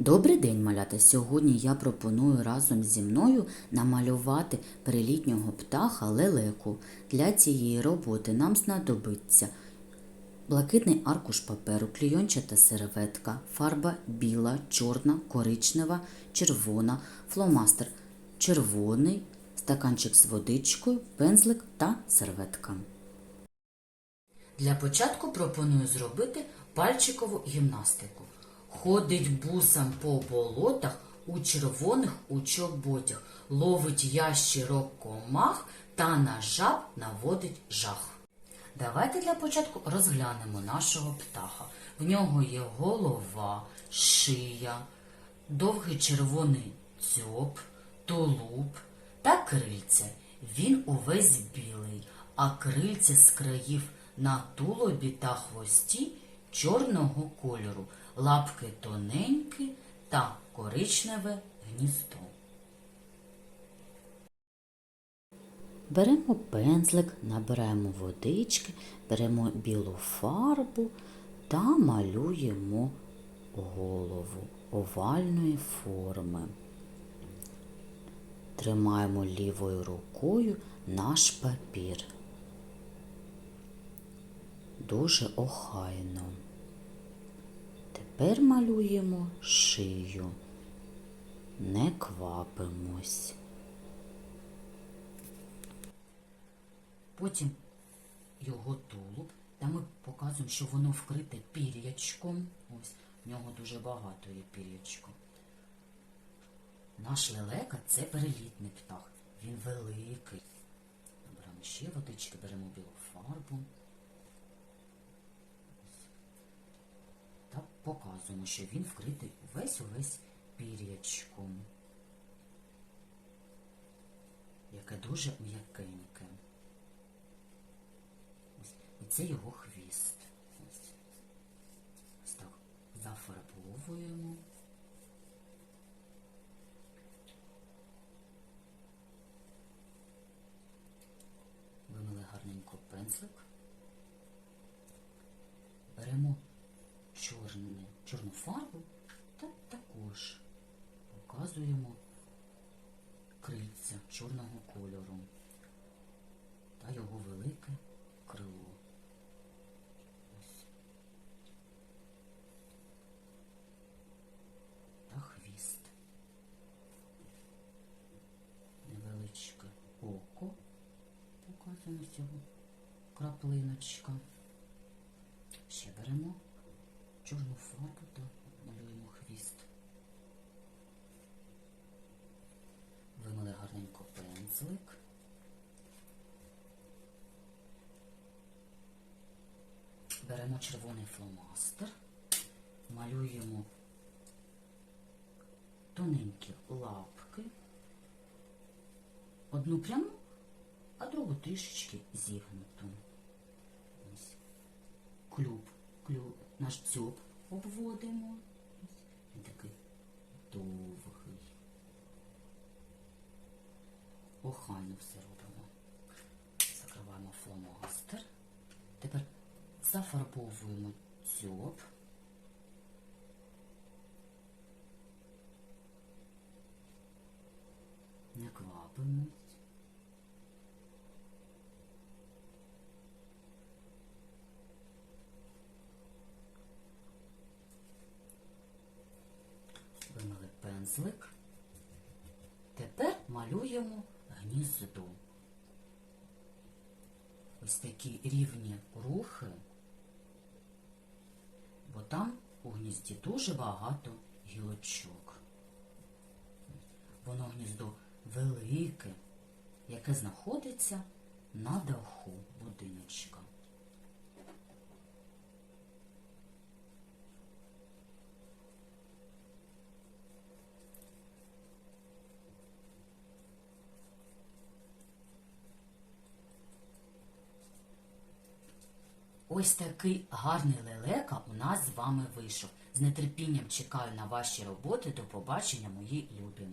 Добрий день, малята! Сьогодні я пропоную разом зі мною намалювати перелітнього птаха лелеку. Для цієї роботи нам знадобиться блакитний аркуш паперу, клійончата серветка, фарба біла, чорна, коричнева, червона, фломастер червоний, стаканчик з водичкою, пензлик та серветка. Для початку пропоную зробити пальчикову гімнастику. Ходить бусам по болотах у червоних у чоботях, ловить ящірок комах та на жаб наводить жах. Давайте для початку розглянемо нашого птаха. В нього є голова, шия, довгий червоний дзьоб, тулуб та крильце. Він увесь білий, а крильце з країв на тулобі та хвості чорного кольору, лапки тоненькі та коричневе гніздо. Беремо пензлик, набираємо водички, беремо білу фарбу та малюємо голову овальної форми. Тримаємо лівою рукою наш папір. Дуже охайно. Тепер малюємо шию. Не квапимось. Потім його тулуб, та ми показуємо, що воно вкрите пір'ячком. Ось, в нього дуже багато є пір'ячко. Наш лелека це перелітний птах. Він великий. Беремо ще водички, беремо білу фарбу. Та показуємо, що він вкритий весь увесь пір'ячком. Яке дуже м'якеньке. І це його хвіст. Ось. Ось так зафарбовуємо. Вимили гарненько пензлик. Беремо чорне, чорну фарбу та також показуємо крильця чорного кольору та його велике крило. Та хвіст. Невеличке око. Показуємо цього краплиночка. Ще беремо чорну фарбу та малюємо хвіст. Вимили гарненько пензлик. Беремо червоний фломастер, малюємо тоненькі лапки, одну пряму, а другу трішечки зігнуту. Ось. Клюб, клюб, наш дзьоб обводимо. Він такий довгий. Охайно все робимо. Закриваємо фломастер. Тепер зафарбовуємо дзьоб. Не квапимось. Вимили пензлик. Тепер малюємо гніздо. Ось такі рівні рухи, бо там у гнізді дуже багато гілочок. Воно гніздо велике, яке знаходиться на даху будиночка. Ось такий гарний лелека у нас з вами вийшов. З нетерпінням чекаю на ваші роботи. До побачення, мої любі.